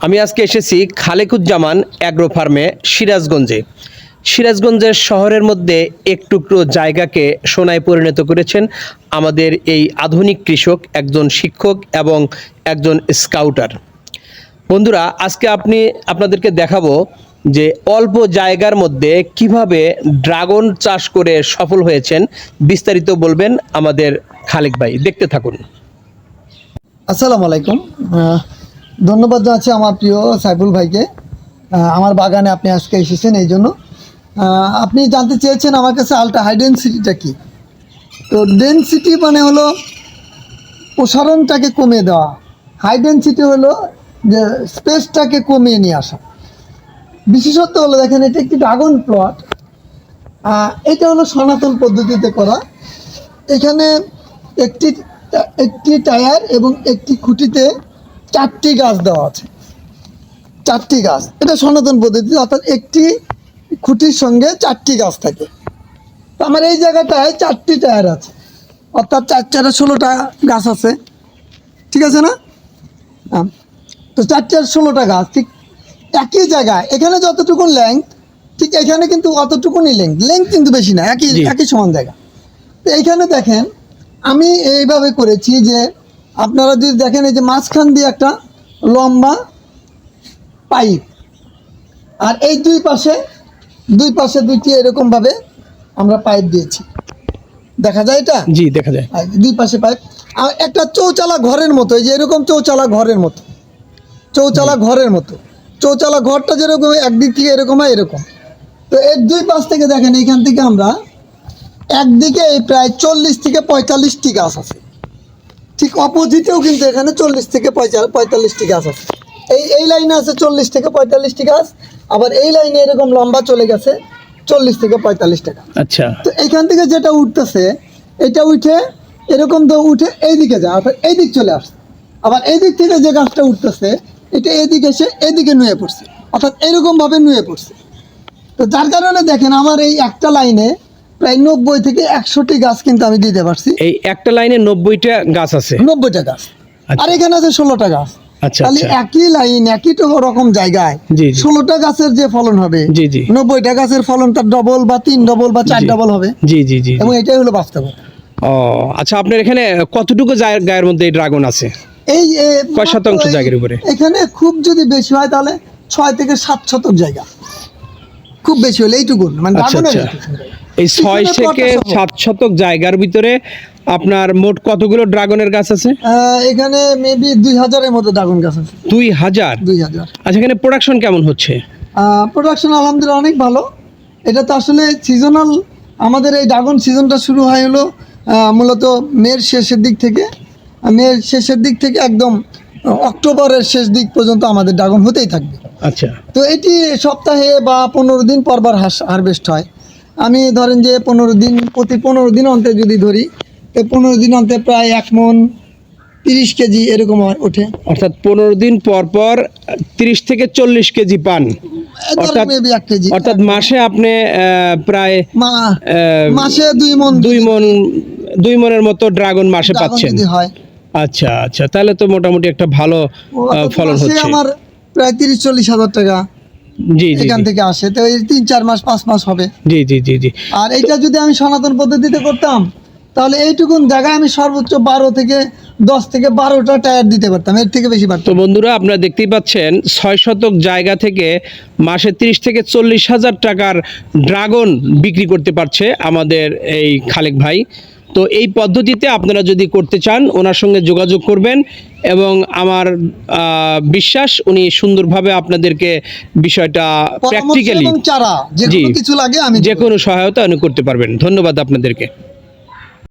আমি আজকে এসেছি খালেকুজ্জামান অ্যাগ্রো ফার্মে, সিরাজগঞ্জে। সিরাজগঞ্জের শহরের মধ্যে একটুকরো জায়গাকে সোনায় পরিণত করেছেন আমাদের এই আধুনিক কৃষক, একজন শিক্ষক এবং একজন স্কাউটার। বন্ধুরা, আজকে আপনি, আপনাদেরকে দেখাবো যে অল্প জায়গার মধ্যে কীভাবে ড্রাগন চাষ করে সফল হয়েছেন, বিস্তারিত বলবেন আমাদের খালেক ভাই। দেখতে থাকুন। আসসালামু আলাইকুম। ধন্যবাদ জানাচ্ছি আমার প্রিয় সাইফুল ভাইকে। আমার বাগানে আপনি আজকে এসেছেন এই জন্য। আপনি জানতে চেয়েছেন আমার কাছে আলট্রা হাই ডেন্সিটিটা কী? তো ডেন্সিটি মানে হলো প্রসারণটাকে কমিয়ে দেওয়া। হাই ডেন্সিটি হলো যে স্পেসটাকে কমিয়ে নিয়ে আসা। বিশেষত্ব হলো দেখেন, এটা একটি ড্রাগন প্লট এটা হলো সনাতন পদ্ধতিতে করা। এখানে একটি একটি টায়ার এবং একটি খুঁটিতে চারটি গাছ দেওয়া আছে। চারটি গাছ। এটা সনাতন পদ্ধতি অর্থাৎ একটি খুঁটির সঙ্গে চারটি গাছ থাকে। তো আমার এই জায়গাটায় চারটি টায়ার আছে। অর্থাৎ চার চারে ষোলোটা গাছ আছে। ঠিক আছে না। তো চার চার ষোলোটা গাছ ঠিক একই জায়গায়। এখানে যতটুকু লেংথ ঠিক এখানে কিন্তু অতটুকুনি লেংথ লেংথ কিন্তু বেশি না একই একই সমান জায়গা। তো এইখানে দেখেন আমি এইভাবে করেছি যে আপনারা যদি দেখেন এই যে মাঝখান দিয়ে একটা লম্বা পাইপ আর এই দুই পাশে দুই পাশে দুইটি এরকমভাবে আমরা পাইপ দিয়েছি। দেখা যায় এটা? জি দেখা যায়। দুই পাশে পাইপ। আর একটা চৌচালা ঘরের মতো এই যে এরকম চৌচালা ঘরের মতো। চৌচালা ঘরের মতো। চৌচালা ঘরটা যেরকম একদিক থেকে এরকম হয় এরকম। তো এর দুই পাশ থেকে দেখেন এইখান থেকে আমরা একদিকে এই প্রায় চল্লিশ থেকে পঁয়তাল্লিশটি গাছ আছে। ঠিক অপোজিটেও কিন্তু এখানে চল্লিশ থেকে পঁয়তাল্লিশটি গাছ আছে। এই এই লাইনে আছে চল্লিশ থেকে পঁয়তাল্লিশটি গাছ আবার এই লাইনে এরকম লম্বা চলে গেছে চল্লিশ থেকে পঁয়তাল্লিশ টাকা আচ্ছা। তো এইখান থেকে যেটা উঠতেছে এটা উঠে এরকম তো উঠে এইদিকে যায় অর্থাৎ এই দিক চলে আসছে। আবার এই দিক থেকে যে গাছটা উঠতেছে এটা এদিকে এসে এদিকে নুয়ে পড়ছে অর্থাৎ এরকমভাবে নুয়ে পড়ছে। তো যার কারণে দেখেন আমার এই একটা লাইনে প্রায় নব্বই থেকে একশোটি গাছ কিন্তু আমি দিতে পারছি এই একটা লাইনে নব্বইটা গাছ আছে নব্বইটা গাছ আচ্ছা। আর এখানে আছে ষোলোটা গাছ আচ্ছা তাহলে আচ্ছা একই লাইন একই রকম জায়গায়। ষোলোটা গাছের যে ফলন হবে জি, জি। নব্বইটা গাছের ফলন তার ডবল বা তিন ডবল বা চার ডবল হবে জি জি জি। এবং এটাই হলো বাস্তবতা ও আচ্ছা আপনার এখানে কতটুকু গায়ের মধ্যে এই ড্রাগন আছে এই কয় শতাংশ জায়গার উপরে? এখানে খুব যদি বেশি হয় তাহলে ছয় থেকে সাত শতক জায়গা খুব বেশি হলে এইটুকুন মানে ড্রাগনের। এই ছয় থেকে। সাত শতক জায়গার ভিতরে আপনার মোট কতগুলো ড্রাগনের গাছ আছে? এখানে মেবি দুই হাজারের মতো ড্রাগন গাছ আছে। দুই হাজার? দুই হাজার। আচ্ছা এখানে প্রোডাকশন কেমন হচ্ছে? প্রোডাকশন আলহামদুলিল্লাহ অনেক ভালো। এটা তো আসলে সিজনাল আমাদের এই ড্রাগন সিজনটা শুরু হয় হলো মূলত মের শেষের দিক থেকে। মের শেষের দিক থেকে একদম অক্টোবরের শেষ দিক পর্যন্ত আমাদের ড্রাগন হতেই থাকবে। আচ্ছা। তো এটি সপ্তাহে বা পনেরো দিন পরবার হারভেস্ট হয়। আমি ধরেন যে পনেরো দিন প্রতি পনেরো দিন অন্তে যদি ধরি তো পনেরো দিন অন্তে প্রায় এক মন তিরিশ কেজি এরকম হয় ওঠে। অর্থাৎ পনেরো দিন পর পর তিরিশ থেকে চল্লিশ কেজি পান। অর্থাৎ এক কেজি। অর্থাৎ মাসে আপনি প্রায় মাসে দুই মন দুই মন দুই মনের মতো ড্রাগন মাসে পাচ্ছেন। আচ্ছা আচ্ছা তাহলে তো মোটামুটি একটা ভালো ফলন হচ্ছে। আমার প্রায় তিরিশ চল্লিশ হাজার টাকা জি জি এখান থেকে আসে। তো এই তিন চার মাস পাঁচ মাস হবে। জি জি জি জি। আর এইটা যদি আমি সনাতন পদ্ধতিতে করতাম তাহলে এইটুকুন জায়গায় আমি সর্বোচ্চ বারো থেকে দশ থেকে বারোটা টায়ার দিতে পারতাম। এর থেকে বেশি পারতাম তো বন্ধুরা আপনারা দেখতেই পাচ্ছেন ছয় শতক জায়গা থেকে মাসে তিরিশ থেকে চল্লিশ হাজার টাকার ড্রাগন বিক্রি করতে পারছে আমাদের এই খালেক ভাই। তো এই পদ্ধতিতে আপনারা যদি করতে চান ওনার সঙ্গে যোগাযোগ করবেন এবং আমার আহ, বিশ্বাস উনি সুন্দরভাবে আপনাদেরকে বিষয়টা প্র্যাকটিক্যালি চারা যে কিছু লাগে আমি যে কোনো সহায়তা উনি করতে পারবেন। ধন্যবাদ আপনাদেরকে।